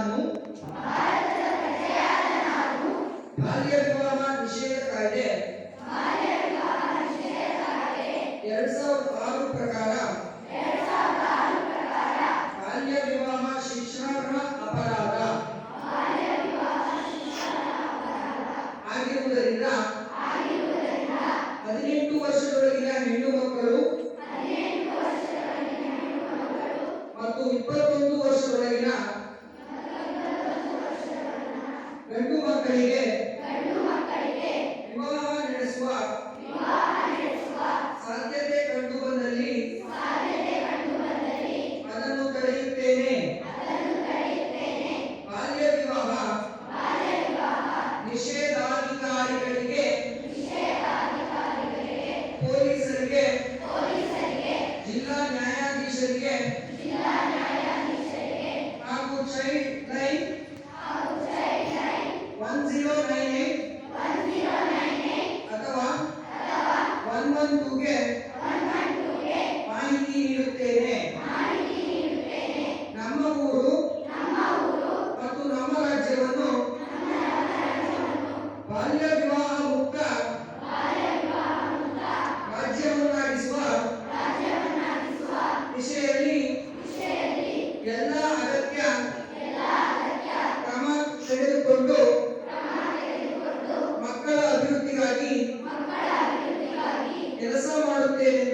ನಾನು ಬಾಲ್ಯ ವಿವಾಹ ನಿಷೇಧ ಕಾಯ್ದೆ ಎರಡ್ ಸಾವಿರದ ಆರು ಪ್ರಕಾರ ಬಾಲ್ಯ ವಿವಾಹ ಶಿಕ್ಷಣ ಅಪರಾಧ ಆಗಿರುವುದರಿಂದ ಹದಿನೆಂಟು ವರ್ಷದೊಳಗಿನ ಹೆಣ್ಣು ಮಕ್ಕಳು ಮತ್ತು ಇಪ್ಪತ್ತೊಂದು ವರ್ಷದೊಳಗಿನ ಮಕ್ಕಳಿಗೆ ವಿವಾಹ ನಡೆಸುವ ಸಾಧ್ಯತೆ ಕಂಡು ಬಂದಲ್ಲಿ ಅದನ್ನು ಕರೆಯುತ್ತೇನೆ ಬಾಲ್ಯ ವಿವಾಹ ನಿಷೇಧಾಧಿಕಾರಿಗಳಿಗೆ ಪೊಲೀಸರಿಗೆ ಜಿಲ್ಲಾ ನ್ಯಾಯಾಧೀಶರಿಗೆ ಹಾಗೂ ಚೈಲ್ಡ್ ಲೈನ್ ಟೂಗೆ ಮಾಹಿತಿ ನೀಡುತ್ತೇನೆ. ನಮ್ಮ ಊರು ಮತ್ತು ನಮ್ಮ ರಾಜ್ಯವನ್ನು ಬಾಲ್ಯ ವಿವಾಹ ಮುಕ್ತ ರಾಜ್ಯವನ್ನಾಗಿಸುವ ವಿಷಯ ಕೊಟ್ಟಿದ್ದೇನೆ